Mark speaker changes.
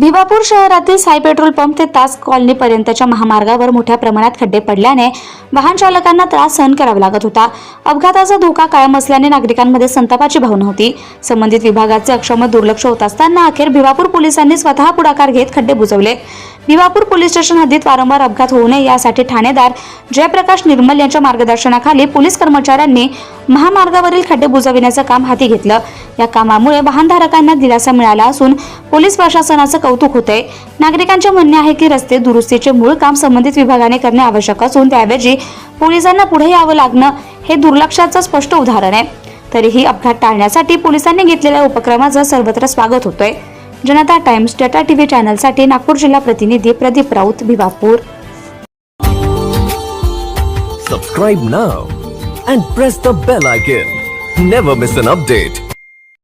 Speaker 1: भिवापूर शहरातील Sai petrol pump ते तास कॉलनीपर्यंतच्या महामार्गावर मोठ्या प्रमाणात खड्डे पडल्याने वाहन चालकांना त्रास सहन करावा लागत होता. अपघाताचा धोका कायम असल्याने नागरिकांमध्ये संतापाची भावना होती. संबंधित विभागाचे अक्षम दुर्लक्ष होत असताना अखेर भिवापूर पोलिसांनी स्वतः पुढाकार घेत खड्डे बुजवले. भिवापूर पोलीस स्टेशन हद्दीत वारंवार अपघात होऊ नये यासाठी ठाणेदार जयप्रकाश निर्मल यांच्या मार्गदर्शनाखाली पोलीस कर्मचाऱ्यांनी महामार्गावरील खड्डे बुजविण्याचं काम हाती घेतलं. या कामामुळे वाहनधारकांना दिलासा मिळाला असून पोलीस प्रशासनाचं कौतुक होतंय. नागरिकांचे म्हणणे आहे की रस्ते दुरुस्तीचे मूळ काम संबंधित विभागाने करणे आवश्यक असून त्याऐवजी पोलिसांना पुढे यावं लागणं हे दुर्लक्षाचं स्पष्ट उदाहरण आहे. तरीही अपघात टाळण्यासाठी पोलिसांनी घेतलेल्या उपक्रमाचं सर्वत्र स्वागत होतोय. जनता टाइम्स टाटा टीव्ही चॅनलसाठी नागपूर जिल्हा प्रतिनिधी Pradeep Raut Bhiwapur
Speaker 2: subscribe now and press the bell icon never miss an update